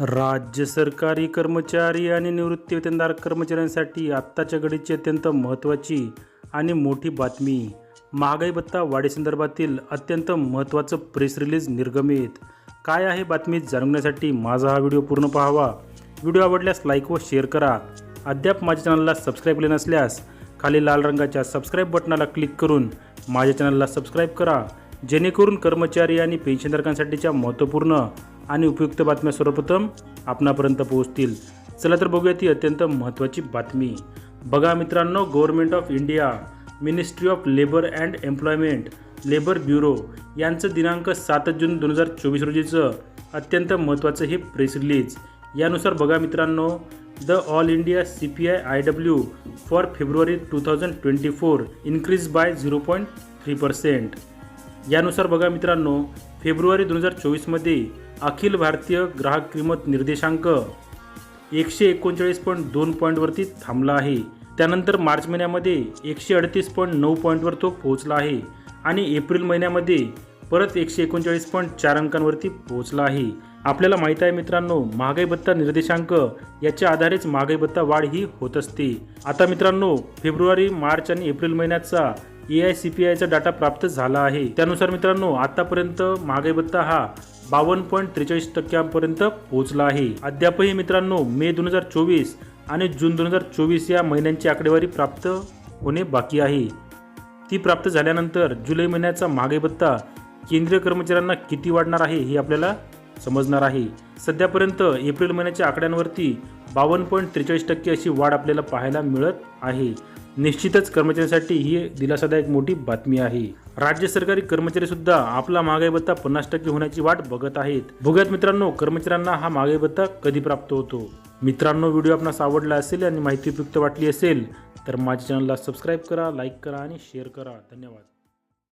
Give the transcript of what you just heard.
राज्य सरकारी कर्मचारी आणि निवृत्तीवेतनदार कर्मचाऱ्यांसाठी आत्ताच्या घडीची अत्यंत महत्त्वाची आणि मोठी बातमी. महागाई भत्ता वाढीसंदर्भातील अत्यंत महत्त्वाचं प्रेस रिलीज निर्गमित. काय आहे बातमी जाणून घेण्यासाठी माझा हा व्हिडिओ पूर्ण पाहावा. व्हिडिओ आवडल्यास लाईक व शेअर करा. अद्याप माझ्या चॅनलला सबस्क्राईब केले नसल्यास खाली लाल रंगाच्या सबस्क्राईब बटनाला क्लिक करून माझ्या चॅनलला सबस्क्राईब करा. जेणेकरून कर्मचारी आणि पेन्शनधारकांसाठीच्या महत्त्वपूर्ण आणि उपयुक्त बातम्या सर्वप्रथम आपणापर्यंत पोहोचतील. चला तर बघूया ती अत्यंत महत्त्वाची बातमी. बघा मित्रांनो government of India ministry of labour and employment labour bureau यांचं दिनांक सात जून दोन हजार चोवीस रोजीचं अत्यंत महत्त्वाचं हे प्रेस रिलीज यानुसार बघा मित्रांनो the all India C P I I W for February two thousand twenty four increase by zero point three percent यानुसार बघा मित्रांनो फेब्रुवारी दोन हजार चोवीसमध्ये अखिल भारतीय ग्राहक किंमत निर्देशांक एकशे एकोणचाळीस पॉईंट दोन पॉईंटवरती थांबला आहे. त्यानंतर मार्च महिन्यामध्ये एकशे अडतीस पॉईंट नऊ पॉईंटवर तो पोहोचला आहे आणि एप्रिल महिन्यामध्ये परत एकशे एकोणचाळीस पॉईंट चार अंकांवरती पोहोचला आहे. आपल्याला माहीत आहे मित्रांनो महागाई भत्ता निर्देशांक याच्या आधारेच महागाई भत्ता वाढ ही होत असते. आता मित्रांनो फेब्रुवारी मार्च आणि एप्रिल महिन्याचा ए आय सी पी आयचा डाटा प्राप्त झाला आहे. त्यानुसार मित्रांनो आतापर्यंत महागाई भत्ता हा बावन्न पॉईंट त्रेचाळीस टक्क्यांपर्यंत पोहोचला आहे. अद्यापही मित्रांनो मे दोन हजार चोवीस आणि जून दोन हजार चोवीस या महिन्यांची आकडेवारी प्राप्त होणे बाकी आहे. ती प्राप्त झाल्यानंतर जुलै महिन्याचा महागाई भत्ता केंद्रीय कर्मचाऱ्यांना किती वाढणार आहे हे आपल्याला समजणार आहे. सध्यापर्यंत एप्रिल महिन्याच्या आकड्यांवरती बावन्न पॉईंट त्रेचाळीस टक्के अशी वाढ आपल्याला पाहायला मिळत आहे. निश्चितच कर्मचाऱ्यांसाठी ही दिलासादायक मोठी बातमी आहे. राज्य सरकारी कर्मचारी सुद्धा आपला महागाई भत्ता पन्नास टक्के होण्याची वाट बघत आहेत. भोग्यात मित्रांनो कर्मचाऱ्यांना हा महागाई भत्ता कधी प्राप्त होतो? मित्रांनो व्हिडिओ आपणास आवडला असेल आणि माहिती उपयुक्त वाटली असेल तर माझ्या चॅनलला सबस्क्राईब करा लाईक करा आणि शेअर करा. धन्यवाद.